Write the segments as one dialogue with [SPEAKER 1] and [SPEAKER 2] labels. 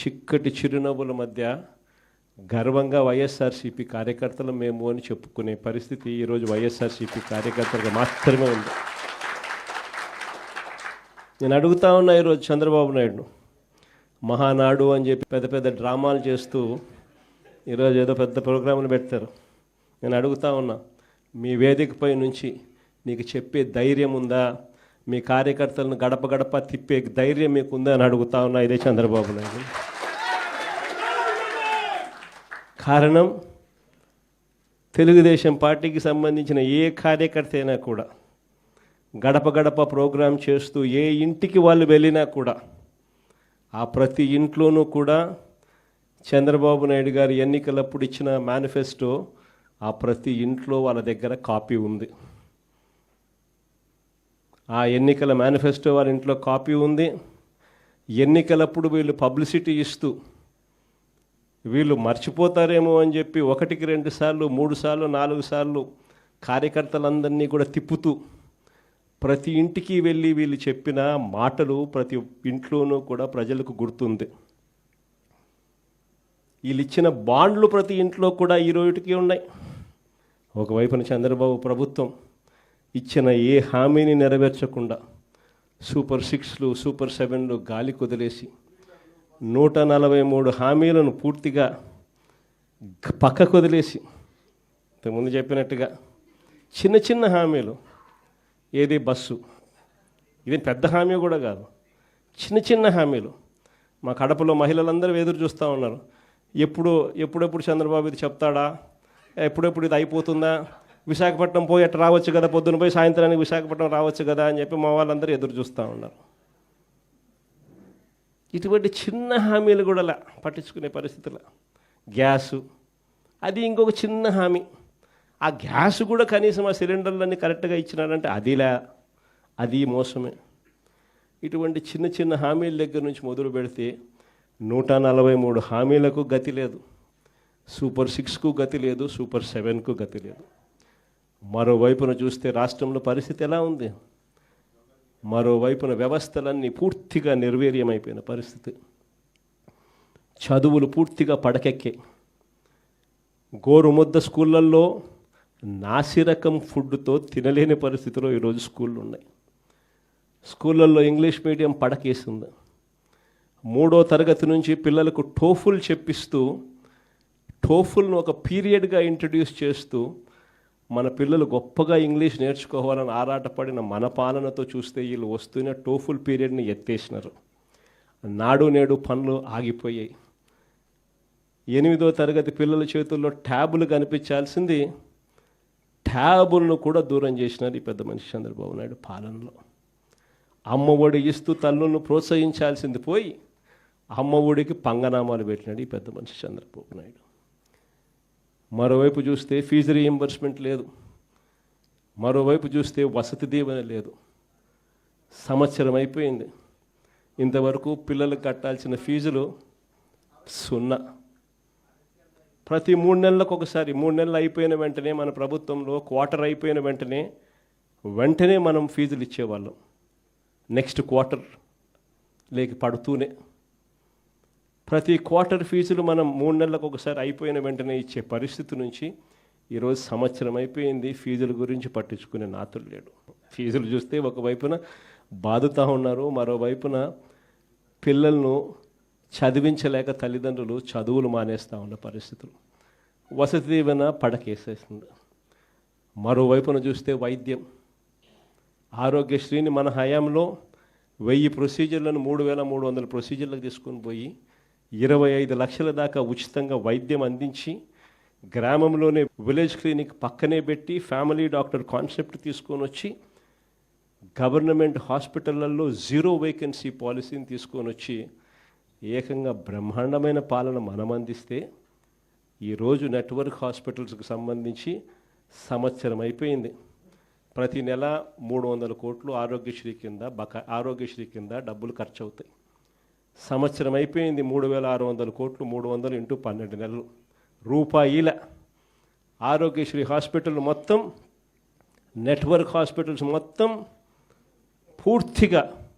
[SPEAKER 1] చిక్కటి చిరునవ్వుల మధ్య గర్వంగా వైఎస్ఆర్సీపీ కార్యకర్తలు మేము అని చెప్పుకునే పరిస్థితి ఈరోజు వైఎస్ఆర్సీపీ కార్యకర్తలకు మాత్రమే ఉంది. నేను అడుగుతా ఉన్నా ఈరోజు చంద్రబాబు నాయుడు మహానాడు అని చెప్పి పెద్ద పెద్ద డ్రామాలు చేస్తూ ఈరోజు ఏదో పెద్ద ప్రోగ్రాములు పెడతారు. నేను అడుగుతా ఉన్నా మీ వేదికపై నుంచి నీకు చెప్పే ధైర్యం ఉందా? మీ కార్యకర్తలను గడప గడప తిప్పే ధైర్యం మీకు ఉందా అని అడుగుతా ఉన్నా ఇదే చంద్రబాబు నాయుడు. కారణం తెలుగుదేశం పార్టీకి సంబంధించిన ఏ కార్యకర్త అయినా కూడా గడప గడప ప్రోగ్రాం చేస్తూ ఏ ఇంటికి వాళ్ళు వెళ్ళినా కూడా ఆ ప్రతి ఇంట్లోనూ కూడా చంద్రబాబు నాయుడు గారు ఎన్నికలప్పుడు ఇచ్చిన మేనిఫెస్టో ఆ ప్రతి ఇంట్లో వాళ్ళ దగ్గర కాపీ ఉంది. ఆ ఎన్నికల మేనిఫెస్టో వాళ్ళ ఇంట్లో కాపీ ఉంది. ఎన్నికలప్పుడు వీళ్ళు పబ్లిసిటీ ఇస్తూ వీళ్ళు మర్చిపోతారేమో అని చెప్పి ఒకటికి రెండు సార్లు మూడు సార్లు నాలుగు సార్లు కార్యకర్తలందరినీ కూడా తిప్పుతూ ప్రతి ఇంటికి వెళ్ళి వీళ్ళు చెప్పిన మాటలు ప్రతి ఇంట్లోనూ కూడా ప్రజలకు గుర్తుంది. వీళ్ళు ఇచ్చిన బాండ్లు ప్రతి ఇంట్లో కూడా ఈ రోజుకి ఉన్నాయి. ఒకవైపున చంద్రబాబు ప్రభుత్వం ఇచ్చిన ఏ హామీని నెరవేర్చకుండా సూపర్ సిక్స్లు సూపర్ సెవెన్లు గాలి కుదిలేసి నూట నలభై మూడు హామీలను పూర్తిగా పక్కకు వదిలేసి ఇంతకుముందు చెప్పినట్టుగా చిన్న చిన్న హామీలు ఏది బస్సు ఇది పెద్ద హామీ కూడా కాదు చిన్న చిన్న హామీలు. మా కడపలో మహిళలందరూ ఎదురు చూస్తూ ఉన్నారు. ఎప్పుడు ఎప్పుడెప్పుడు చంద్రబాబు ఇది చెప్తాడా? ఎప్పుడెప్పుడు ఇది అయిపోతుందా? విశాఖపట్నం పోయి అట్లా రావచ్చు కదా పొద్దున పోయి సాయంత్రానికి విశాఖపట్నం రావచ్చు కదా అని చెప్పి మా వాళ్ళందరూ ఎదురు చూస్తూ ఉన్నారు. ఇటువంటి చిన్న హామీలు కూడా పట్టించుకునే పరిస్థితుల. గ్యాసు. అది ఇంకొక చిన్న హామీ. ఆ గ్యాస్ కూడా కనీసం ఆ సిలిండర్లన్నీ కరెక్ట్గా ఇచ్చినారంటే అదిలా అది మోసమే. ఇటువంటి చిన్న చిన్న హామీల దగ్గర నుంచి మొదలు పెడితే నూట నలభై మూడు హామీలకు గతి లేదు. సూపర్ సిక్స్కు గతి లేదు సూపర్ సెవెన్కు గతి లేదు. మరోవైపున చూస్తే రాష్ట్రంలో పరిస్థితి ఎలా ఉంది? మరోవైపున వ్యవస్థలన్నీ పూర్తిగా నిర్వీర్యమైపోయిన పరిస్థితి. చదువులు పూర్తిగా పడకెక్కే. గోరుముద్ద స్కూళ్ళల్లో నాసిరకం ఫుడ్తో తినలేని పరిస్థితిలో ఈరోజు స్కూళ్ళు ఉన్నాయి స్కూళ్ళల్లో ఇంగ్లీష్ మీడియం పడకేసింది. మూడో తరగతి నుంచి పిల్లలకు టోఫుల్ చెప్పిస్తూ టోఫుల్ను ఒక పీరియడ్గా ఇంట్రడ్యూస్ చేస్తూ మన పిల్లలు గొప్పగా ఇంగ్లీష్ నేర్చుకోవాలని ఆరాటపడిన మన పాలనతో చూస్తే వీళ్ళు వస్తూనే టోఫుల్ పీరియడ్ని ఎత్తేసినారు. నాడు నేడు పనులు ఆగిపోయాయి. ఎనిమిదో తరగతి పిల్లల చేతుల్లో ట్యాబులు కనిపించాల్సింది ట్యాబులను కూడా దూరం చేసినారు ఈ పెద్ద మనిషి చంద్రబాబు నాయుడు పాలనలో. అమ్మ ఒడి ఇస్తూ తల్లులను ప్రోత్సహించాల్సింది పోయి అమ్మ ఒడికి పంగనామాలు పెట్టినాడు ఈ పెద్ద మనిషి చంద్రబాబు నాయుడు. మరోవైపు చూస్తే ఫీజు రీఎంబర్స్మెంట్ లేదు. మరోవైపు చూస్తే వసతి దీవెన లేదు. సంవత్సరం అయిపోయింది. ఇంతవరకు పిల్లలకు కట్టాల్సిన ఫీజులు సున్నా. ప్రతి మూడు నెలలకు ఒకసారి మూడు నెలలు అయిపోయిన వెంటనే మన ప్రభుత్వంలో క్వార్టర్ అయిపోయిన వెంటనే వెంటనే మనం ఫీజులు ఇచ్చేవాళ్ళం. నెక్స్ట్ క్వార్టర్ లేక పడుతూనే ప్రతి క్వార్టర్ ఫీజులు మనం మూడు నెలలకు ఒకసారి అయిపోయిన వెంటనే ఇచ్చే పరిస్థితి నుంచి ఈరోజు సంవత్సరం అయిపోయింది. ఫీజుల గురించి పట్టించుకునే నాతులు లేడు. ఫీజులు చూస్తే ఒకవైపున బాధతూ ఉన్నారు మరోవైపున పిల్లలను చదివించలేక తల్లిదండ్రులు చదువులు మానేస్తూ ఉన్న పరిస్థితులు. వసతి దీవెన పడకేసేస్తుంది మరోవైపున చూస్తే వైద్యం. ఆరోగ్యశ్రీని మన హయాంలో వెయ్యి ప్రొసీజర్లను మూడు వేల మూడు వందల ప్రొసీజర్లకు తీసుకొని పోయి ఇరవై ఐదు లక్షల దాకా ఉచితంగా వైద్యం అందించి గ్రామంలోనే విలేజ్ క్లినిక్ పక్కనే పెట్టి ఫ్యామిలీ డాక్టర్ కాన్సెప్ట్ తీసుకొని వచ్చి గవర్నమెంట్ హాస్పిటళ్ళలో జీరో వేకెన్సీ పాలసీని తీసుకొని వచ్చి ఏకంగా బ్రహ్మాండమైన పాలన మనం అందిస్తే ఈరోజు నెట్వర్క్ హాస్పిటల్స్కి సంబంధించి సంవత్సరం అయిపోయింది. ప్రతి నెల మూడు వందల కోట్లు ఆరోగ్యశ్రీ కింద బకా ఆరోగ్యశ్రీ కింద డబ్బులు ఖర్చు అవుతాయి సంవత్సరం అయిపోయింది మూడు వేల ఆరు వందల కోట్లు మూడు వందలు ఇంటూ పన్నెండు నెలలు. రూపాయిల. ఆరోగ్యశ్రీ హాస్పిటల్ మొత్తం నెట్వర్క్ హాస్పిటల్స్ మొత్తం పూర్తిగా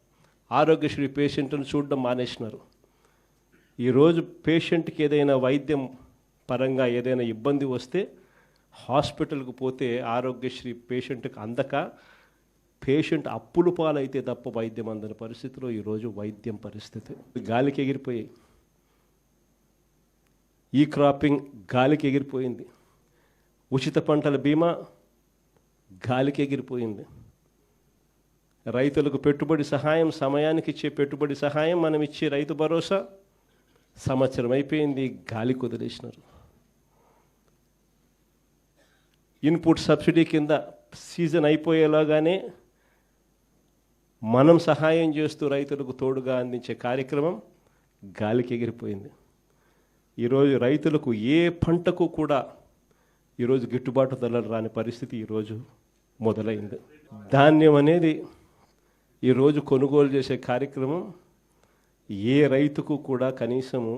[SPEAKER 1] ఆరోగ్యశ్రీ పేషెంట్ను చూడడం మానేసినారు. ఈరోజు పేషెంట్కి ఏదైనా వైద్యం పరంగా ఏదైనా ఇబ్బంది వస్తే హాస్పిటల్కి పోతే ఆరోగ్యశ్రీ పేషెంట్కి అందక పేషెంట్ అప్పులు పాలైతే తప్ప వైద్యం అందని పరిస్థితిలో ఈరోజు వైద్యం పరిస్థితి. గాలికి ఎగిరిపోయాయి. ఈ క్రాపింగ్ గాలికి ఎగిరిపోయింది. ఉచిత పంటల బీమా గాలికి ఎగిరిపోయింది. రైతులకు పెట్టుబడి సహాయం సమయానికి ఇచ్చే పెట్టుబడి సహాయం మనం ఇచ్చే రైతు భరోసా సంవత్సరం అయిపోయింది గాలి కుదిలేసినారు. ఇన్పుట్ సబ్సిడీ కింద సీజన్ అయిపోయేలాగానే మనం సహాయం చేస్తూ రైతులకు తోడుగా అందించే కార్యక్రమం గాలికి ఎగిరిపోయింది. ఈరోజు రైతులకు ఏ పంటకు కూడా ఈరోజు గిట్టుబాటు ధరలు రాని పరిస్థితి ఈరోజు మొదలైంది. ధాన్యం అనేది ఈరోజు కొనుగోలు చేసే కార్యక్రమం ఏ రైతుకు కూడా కనీసము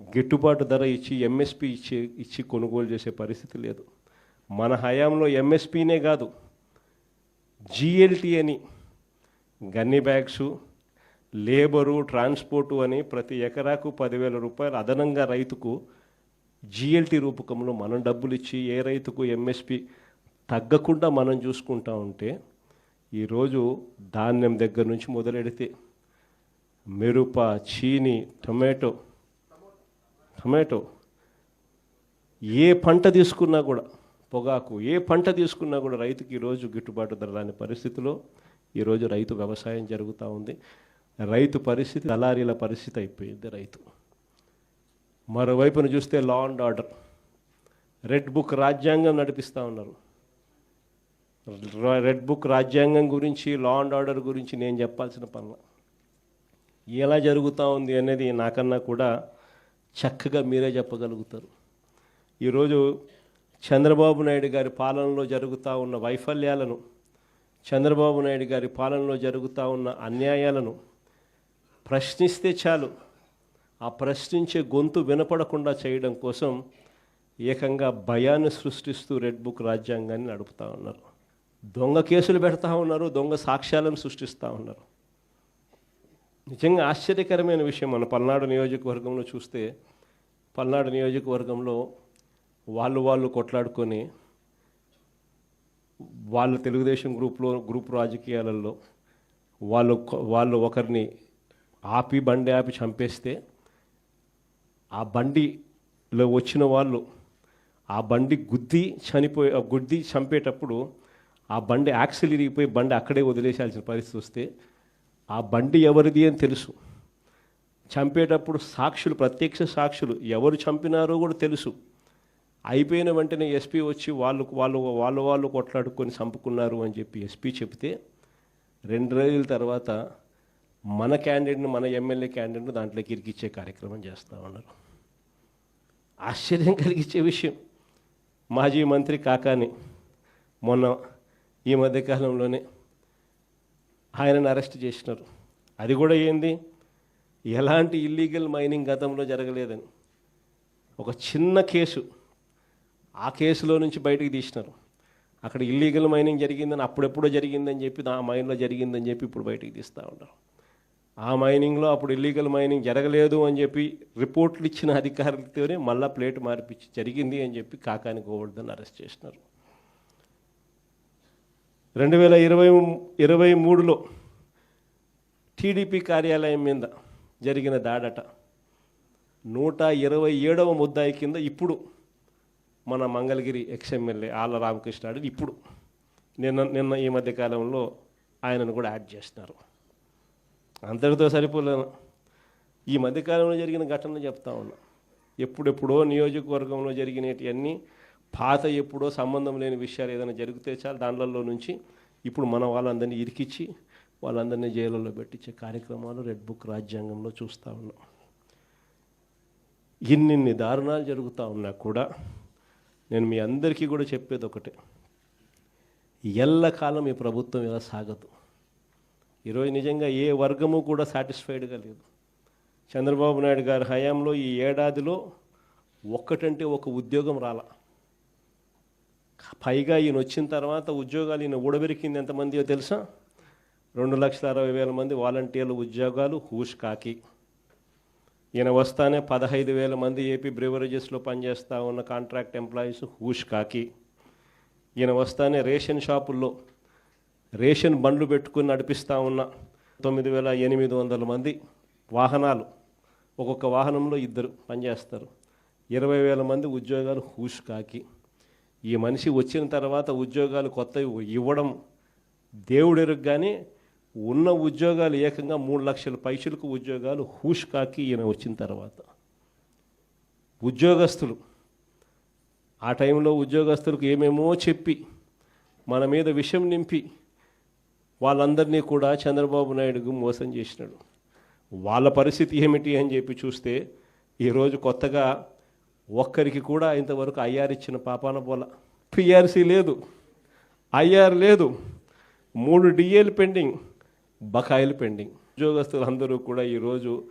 [SPEAKER 1] గిట్టుబాటు ధర ఇచ్చి ఎంఎస్పి ఇచ్చి ఇచ్చి కొనుగోలు చేసే పరిస్థితి లేదు. మన హయాంలో ఎంఎస్పీనే కాదు జిఎల్టీ అని గన్ని బ్యాగ్సు లేబరు ట్రాన్స్పోర్టు అని ప్రతి ఎకరాకు పదివేల రూపాయలు అదనంగా రైతుకు జిఎల్టీ రూపకంలో మనం డబ్బులు ఇచ్చి ఏ రైతుకు ఎంఎస్పి తగ్గకుండా మనం చూసుకుంటా ఉంటే ఈరోజు ధాన్యం దగ్గర నుంచి మొదలెడితే మిరప చీని టొమాటో టొమాటో ఏ పంట తీసుకున్నా కూడా పొగాకు ఏ పంట తీసుకున్నా కూడా రైతుకి ఈరోజు గిట్టుబాటు ధర రాని పరిస్థితిలో ఈరోజు రైతు వ్యవసాయం జరుగుతూ ఉంది. రైతు పరిస్థితి దళారీల పరిస్థితి అయిపోయింది రైతు. మరోవైపున చూస్తే law and order red book రాజ్యాంగం నడిపిస్తూ ఉన్నారు. రెడ్ బుక్ రాజ్యాంగం గురించి లా అండ్ ఆర్డర్ గురించి నేను చెప్పాల్సిన పనుల. ఎలా జరుగుతూ ఉంది అనేది నాకన్నా కూడా చక్కగా మీరే చెప్పగలుగుతారు. ఈరోజు చంద్రబాబు నాయుడు గారి పాలనలో జరుగుతూ ఉన్న వైఫల్యాలను చంద్రబాబు నాయుడు గారి పాలనలో జరుగుతూ ఉన్న అన్యాయాలను ప్రశ్నిస్తే చాలు. ఆ ప్రశ్నించే గొంతు వినపడకుండా చేయడం కోసం ఏకంగా భయాన్ని సృష్టిస్తూ రెడ్ బుక్ రాజ్యాంగాన్ని నడుపుతూ ఉన్నారు. దొంగ కేసులు పెడతా ఉన్నారు దొంగ సాక్ష్యాలను సృష్టిస్తూ ఉన్నారు. నిజంగా ఆశ్చర్యకరమైన విషయం మన పల్నాడు నియోజకవర్గంలో చూస్తే పల్నాడు నియోజకవర్గంలో వాళ్ళు వాళ్ళు కొట్లాడుకొని వాళ్ళ తెలుగుదేశం గ్రూప్లో గ్రూప్ రాజకీయాలలో వాళ్ళు వాళ్ళు ఒకరిని ఆపి బండి ఆపి చంపేస్తే ఆ బండిలో వచ్చిన వాళ్ళు ఆ బండి గుద్ది చనిపోయి ఆ గుద్ది చంపేటప్పుడు ఆ బండి యాక్సిల్ ఇరిగిపోయి బండి అక్కడే వదిలేసాల్సిన పరిస్థితి వస్తే ఆ బండి ఎవరిది అని తెలుసు. చంపేటప్పుడు సాక్షులు ప్రత్యక్ష సాక్షులు ఎవరు చంపినారో కూడా తెలుసు. అయిపోయిన వెంటనే ఎస్పీ వచ్చి వాళ్ళు వాళ్ళు వాళ్ళు వాళ్ళు కొట్లాడుకొని చంపుకున్నారు అని చెప్పి ఎస్పీ చెప్తే రెండు రోజుల తర్వాత మన క్యాండిడేట్ని మన ఎమ్మెల్యే క్యాండిడేట్ని దాంట్లోకి ఇరికిచ్చే కార్యక్రమం చేస్తూ ఉన్నారు. ఆశ్చర్యం కలిగించే విషయం. మాజీ మంత్రి కాకాని మొన్న ఈ మధ్యకాలంలోనే ఆయనను అరెస్ట్ చేసినారు. అది కూడా ఏంది? ఎలాంటి ఇల్లీగల్ మైనింగ్ గతంలో జరగలేదని. ఒక చిన్న కేసు. ఆ కేసులో నుంచి బయటకు తీసినారు. అక్కడ ఇల్లీగల్ మైనింగ్ జరిగిందని అప్పుడెప్పుడో జరిగిందని చెప్పి ఆ మైన్లో జరిగిందని చెప్పి ఇప్పుడు బయటకు తీస్తూ ఉన్నారు. ఆ మైనింగ్లో అప్పుడు ఇల్లీగల్ మైనింగ్ జరగలేదు అని చెప్పి రిపోర్ట్లు ఇచ్చిన అధికారులతోనే మళ్ళా ప్లేట్ మార్పిచ్చి జరిగింది అని చెప్పి కాకాని గోవర్ధన్ అరెస్ట్ చేసినారు. రెండు వేల ఇరవై ఇరవై మూడులో టీడీపీ కార్యాలయం మీద జరిగిన దాడట నూట ఇరవై ఏడవ ముద్దాయి కింద ఇప్పుడు మన మంగళగిరి ఎక్స్ఎమ్మెల్యే ఆళ్ళ రామకృష్ణ అడిగి ఇప్పుడు నిన్న నిన్న ఈ మధ్య కాలంలో ఆయనను కూడా యాడ్ చేస్తున్నారు. అంతటితో సరిపోలేను. ఈ మధ్యకాలంలో జరిగిన ఘటనలు చెప్తా ఉన్నా. ఎప్పుడెప్పుడో నియోజకవర్గంలో జరిగినవన్నీ పాత ఎప్పుడో సంబంధం లేని విషయాలు ఏదైనా జరిగితే చాలు దాంట్లో నుంచి ఇప్పుడు మన వాళ్ళందరినీ ఇరికిచ్చి వాళ్ళందరినీ జైలులో పెట్టించే కార్యక్రమాలు రెడ్ బుక్ రాజ్యాంగంలో చూస్తూ ఉన్నాం. ఇన్నిన్ని దారుణాలు జరుగుతూ ఉన్నా కూడా నేను మీ అందరికీ కూడా చెప్పేది ఒకటే. ఎల్లకాలం ఈ ప్రభుత్వం ఇలా సాగదు. ఈరోజు నిజంగా ఏ వర్గము కూడా సాటిస్ఫైడ్గా లేదు. చంద్రబాబు నాయుడు గారి హయాంలో ఈ ఏడాదిలో ఒక్కటంటే ఒక ఉద్యోగం రాల. పైగా ఈయన వచ్చిన తర్వాత ఉద్యోగాలు ఈయన ఊడబెరికింది ఎంతమందియో తెలుసా? రెండు లక్షల అరవై వేల మంది వాలంటీర్ల ఉద్యోగాలు హూష్ కాకి. ఈయన వస్తానే పదహైదు వేల మంది ఏపీ బ్రివరేజెస్లో పనిచేస్తూ ఉన్న కాంట్రాక్ట్ ఎంప్లాయీస్ హూష్ కాకి. ఈయన వస్తానే రేషన్ షాపుల్లో రేషన్ బండ్లు పెట్టుకుని నడిపిస్తూ ఉన్న తొమ్మిది వేల ఎనిమిది వందల మంది వాహనాలు. ఒక్కొక్క వాహనంలో ఇద్దరు పనిచేస్తారు. ఇరవై వేల మంది ఉద్యోగాలు హూష్ కాకి. ఈ మనిషి వచ్చిన తర్వాత ఉద్యోగాలు కొత్తవి ఇవ్వడం దేవుడెరుగు కానీ ఉన్న ఉద్యోగాలు ఏకంగా మూడు లక్షల పైసలకు ఉద్యోగాలు హూష్కాకి ఈయన వచ్చిన తర్వాత. ఉద్యోగస్తులు. ఆ టైంలో ఉద్యోగస్తులకు ఏమేమో చెప్పి మన మీద విషం నింపి వాళ్ళందరినీ కూడా చంద్రబాబు నాయుడుకు మోసం చేసినాడు. వాళ్ళ పరిస్థితి ఏమిటి అని చెప్పి చూస్తే ఈరోజు కొత్తగా ఒక్కరికి కూడా ఇంతవరకు ఐఆర్ ఇచ్చిన పాపాన పోల పిఆర్సీ లేదు. ఐఆర్ లేదు. మూడు డిఏలు పెండింగ్. బకాయిలు పెండింగ్. ఉద్యోగస్తులు అందరూ కూడా ఈరోజు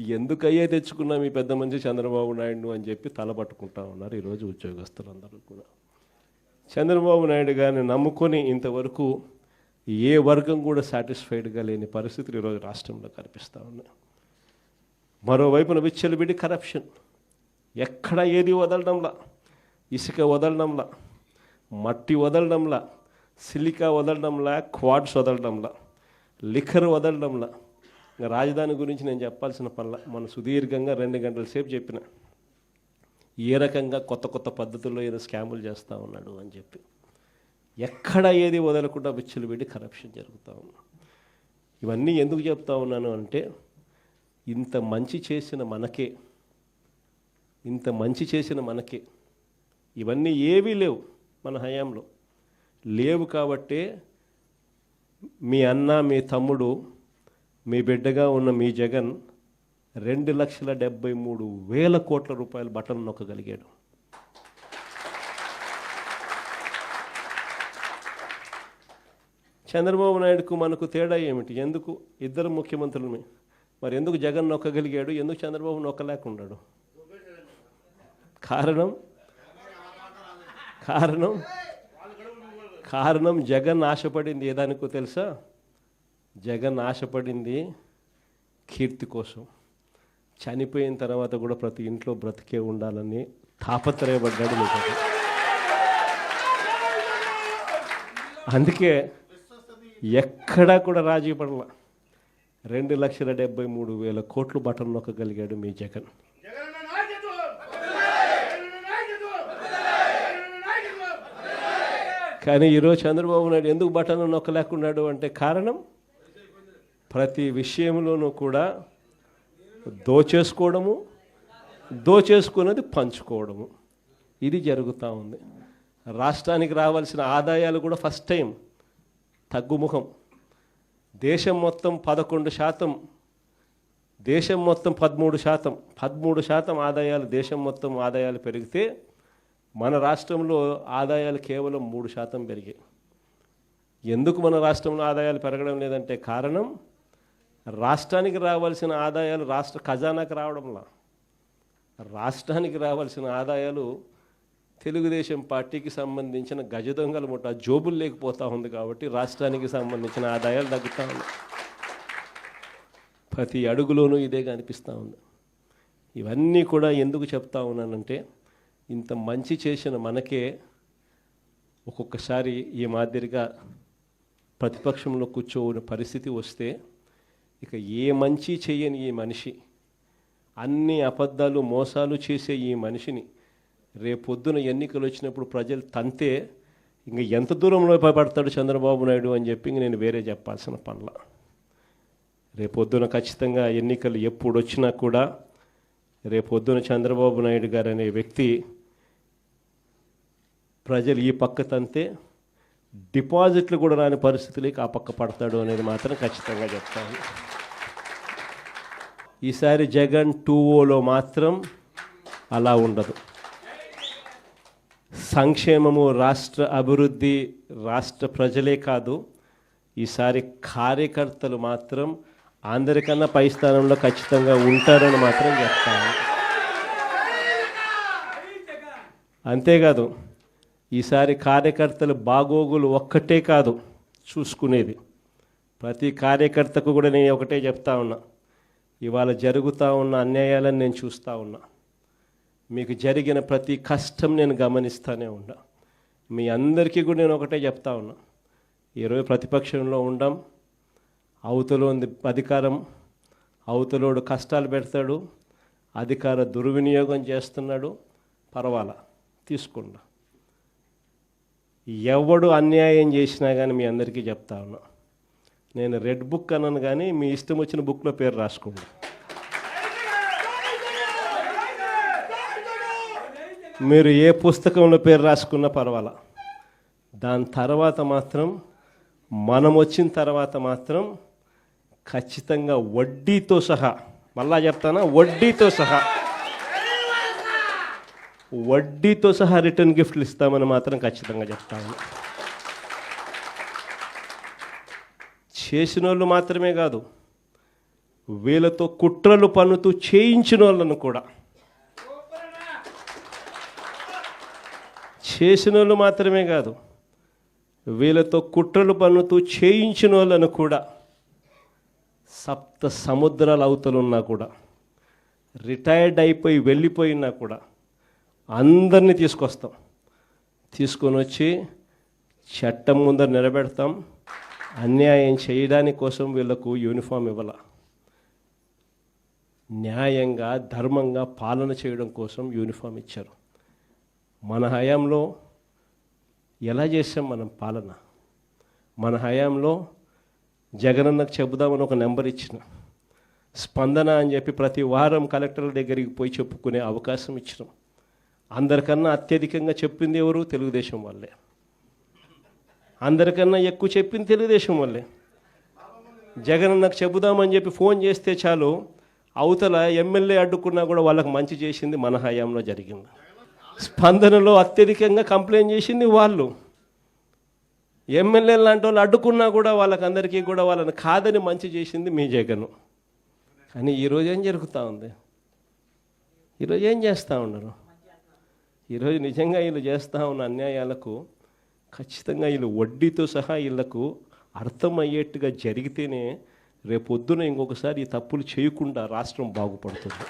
[SPEAKER 1] ఎందుకయ్యే తెచ్చుకున్నాం ఈ పెద్ద మంచి చంద్రబాబు నాయుడు అని చెప్పి తలపట్టుకుంటా ఉన్నారు ఈరోజు ఉద్యోగస్తులు అందరూ కూడా. చంద్రబాబు నాయుడు గారిని నమ్ముకొని ఇంతవరకు ఏ వర్గం కూడా సాటిస్ఫైడ్గా లేని పరిస్థితులు ఈరోజు రాష్ట్రంలో కనిపిస్తూ ఉన్నాయి. మరోవైపున విచ్చలబిడి కరప్షన్. ఎక్కడ ఏది వదలడంలా? ఇసుక వదలడంలా? మట్టి వదలడంలా? సిలికా వదలడంలా? క్వాడ్స్ వదలడంలా? లిఖర్ వదలడంలా. ఇంకా రాజధాని గురించి నేను చెప్పాల్సిన పనుల మన సుదీర్ఘంగా రెండు గంటల సేపు చెప్పిన. ఏ రకంగా కొత్త కొత్త పద్ధతుల్లో ఏదో స్కాములు చేస్తూ ఉన్నాడు అని చెప్పి. ఎక్కడ ఏది వదలకుండా విచ్చులు పెట్టి కరప్షన్ జరుగుతూ ఉన్నా ఇవన్నీ ఎందుకు చెప్తా ఉన్నాను అంటే ఇంత మంచి చేసిన మనకే ఇంత మంచి చేసిన మనకే ఇవన్నీ ఏవీ లేవు మన హయాంలో. లేవు కాబట్టే మీ అన్న మీ తమ్ముడు మీ బిడ్డగా ఉన్న మీ జగన్ రెండు లక్షల డెబ్బై మూడు వేల కోట్ల రూపాయల బటన్ నొక్కగలిగాడు. చంద్రబాబు నాయుడుకు మనకు తేడా ఏమిటి? ఎందుకు ఇద్దరు ముఖ్యమంత్రులమే? మరి ఎందుకు జగన్ నొక్కగలిగాడు? ఎందుకు చంద్రబాబు నొక్కలేకున్నాడు కారణం? కారణం? కారణం జగన్ ఆశపడింది. ఏదానికో తెలుసా? జగన్ ఆశపడింది కీర్తి కోసం. చనిపోయిన తర్వాత కూడా ప్రతి ఇంట్లో బ్రతికే ఉండాలని తాపత్రయపడ్డాడు మీకు అందుకే ఎక్కడా కూడా రాజీ పడల. రెండు లక్షల డెబ్బై మూడు వేల కోట్లు బటన్ నొక్కగలిగాడు మీ జగన్. కానీ ఈరోజు చంద్రబాబు నాయుడు ఎందుకు బటన్ నొక్కలేకున్నాడు అంటే కారణం ప్రతి విషయంలోనూ కూడా దోచేసుకోవడము దోచేసుకున్నది పంచుకోవడము. ఇది జరుగుతూ ఉంది. రాష్ట్రానికి రావాల్సిన ఆదాయాలు కూడా ఫస్ట్ టైం తగ్గుముఖం. దేశం మొత్తం పదకొండు శాతం దేశం మొత్తం పదమూడు శాతం పదమూడు శాతం ఆదాయాలు దేశం మొత్తం ఆదాయాలు పెరిగితే మన రాష్ట్రంలో ఆదాయాలు కేవలం మూడు శాతం పెరిగాయి ఎందుకు మన రాష్ట్రంలో ఆదాయాలు పెరగడం లేదంటే కారణం? రాష్ట్రానికి రావాల్సిన ఆదాయాలు రాష్ట్ర ఖజానాకు రావడంలా. రాష్ట్రానికి రావాల్సిన ఆదాయాలు తెలుగుదేశం పార్టీకి సంబంధించిన గజ దొంగల ముఠ జోబులు లేకపోతూ ఉంది కాబట్టి రాష్ట్రానికి సంబంధించిన ఆదాయాలు తగ్గుతూ ఉన్నాయి ప్రతి అడుగులోనూ ఇదే కనిపిస్తూ ఉంది. ఇవన్నీ కూడా ఎందుకు చెప్తా ఉన్నానంటే ఇంత మంచి చేసిన మనకే ఒక్కొక్కసారి ఈ మాదిరిగా ప్రతిపక్షంలో కూర్చోని పరిస్థితి వస్తే ఇక ఏ మంచి చేయని ఈ మనిషి అన్ని అబద్ధాలు మోసాలు చేసే ఈ మనిషిని రేపొద్దున ఎన్నికలు వచ్చినప్పుడు ప్రజలు తంతే ఇంక ఎంత దూరంలో పడతాడు చంద్రబాబు నాయుడు అని చెప్పి ఇంక నేను వేరే చెప్పాల్సిన పనుల. రేపొద్దున ఖచ్చితంగా ఎన్నికలు ఎప్పుడు వచ్చినా కూడా రేపొద్దున చంద్రబాబు నాయుడు గారు అనే వ్యక్తి ప్రజలు ఈ పక్క తంతే డిపాజిట్లు కూడా రాని పరిస్థితులకి ఆ పక్క పడతాడు అనేది మాత్రం ఖచ్చితంగా చెప్తాను. ఈసారి జగన్ టూ ఓలో మాత్రం అలా ఉండదు. సంక్షేమము రాష్ట్ర అభివృద్ధి రాష్ట్ర ప్రజలే కాదు ఈసారి కార్యకర్తలు మాత్రం అందరికన్నా పై స్థానంలో ఖచ్చితంగా ఉంటారని మాత్రం చెప్తాను అంతేకాదు ఈసారి కార్యకర్తలు బాగోగులు ఒక్కటే కాదు చూసుకునేది. ప్రతి కార్యకర్తకు కూడా నేను ఒకటే చెప్తా ఉన్నా. ఇవాళ జరుగుతూ ఉన్న అన్యాయాలను నేను చూస్తూ ఉన్నా. మీకు జరిగిన ప్రతి కష్టం నేను గమనిస్తూనే ఉన్నా. మీ అందరికీ కూడా నేను ఒకటే చెప్తా ఉన్నా. ఈరోజు ప్రతిపక్షంలో ఉండం అవతలో ఉంది అధికారం అవతలోడు కష్టాలు పెడతాడు అధికార దుర్వినియోగం చేస్తున్నాడు. పర్వాలా తీసుకుండా ఎవడు అన్యాయం చేసినా కానీ మీ అందరికీ చెప్తా ఉన్నా. నేను రెడ్ బుక్ అన్నాను కానీ మీ ఇష్టం వచ్చిన బుక్లో పేరు రాసుకోండి మీరు ఏ పుస్తకంలో పేరు రాసుకున్నా పర్వాలా. దాని తర్వాత మాత్రం మనం వచ్చిన తర్వాత మాత్రం ఖచ్చితంగా వడ్డీతో సహా మళ్ళా చెప్తానా? వడ్డీతో సహా. వడ్డీతో సహా రిటర్న్ గిఫ్ట్లు ఇస్తామని మాత్రం ఖచ్చితంగా చెప్తాను చేసిన వాళ్ళు మాత్రమే కాదు వీళ్ళతో కుట్రలు పన్నుతూ చేయించిన వాళ్ళను కూడా. చేసిన వాళ్ళు మాత్రమే కాదు వీళ్ళతో కుట్రలు పన్నుతూ చేయించిన వాళ్ళను కూడా సప్త సముద్రాల అవతలున్నా కూడా రిటైర్డ్ అయిపోయి వెళ్ళిపోయినా కూడా అందరినీ తీసుకొస్తాం. తీసుకొని వచ్చి చట్టం ముందర నిలబెడతాం. అన్యాయం చేయడానికి కోసం వీళ్ళకు యూనిఫామ్ ఇవ్వాల. న్యాయంగా ధర్మంగా పాలన చేయడం కోసం యూనిఫామ్ ఇచ్చారు. మన హయాంలో ఎలా చేసాం మనం పాలన? మన హయాంలో జగనన్నకు చెబుదామని ఒక నెంబర్ ఇచ్చిన. స్పందన అని చెప్పి ప్రతి వారం కలెక్టర్ల దగ్గరికి పోయి చెప్పుకునే అవకాశం ఇచ్చినాం. అందరికన్నా అత్యధికంగా చెప్పింది ఎవరు? తెలుగుదేశం వాళ్ళే. అందరికన్నా ఎక్కువ చెప్పింది తెలుగుదేశం వాళ్ళే. జగనన్నకు చెబుదామని చెప్పి ఫోన్ చేస్తే చాలు అవతల ఎమ్మెల్యే అడ్డుకున్నా కూడా వాళ్ళకి మంచి చేసింది మన హయాంలో జరిగింది. స్పందనలో అత్యధికంగా కంప్లైంట్ చేసింది వాళ్ళు. ఎమ్మెల్యే లాంటి వాళ్ళు అడ్డుకున్నా కూడా వాళ్ళకందరికీ కూడా వాళ్ళని కాదని మంచి చేసింది మీ జగను. కానీ ఈరోజు ఏం జరుగుతూ ఉంది? ఈరోజు ఏం చేస్తూ ఉన్నారు? ఈరోజు నిజంగా వీళ్ళు చేస్తూ ఉన్న అన్యాయాలకు ఖచ్చితంగా వీళ్ళు వడ్డీతో సహా వీళ్ళకు అర్థమయ్యేట్టుగా జరిగితేనే రేపొద్దున ఇంకొకసారి ఈ తప్పులు చేయకుండా రాష్ట్రం బాగుపడుతుంది.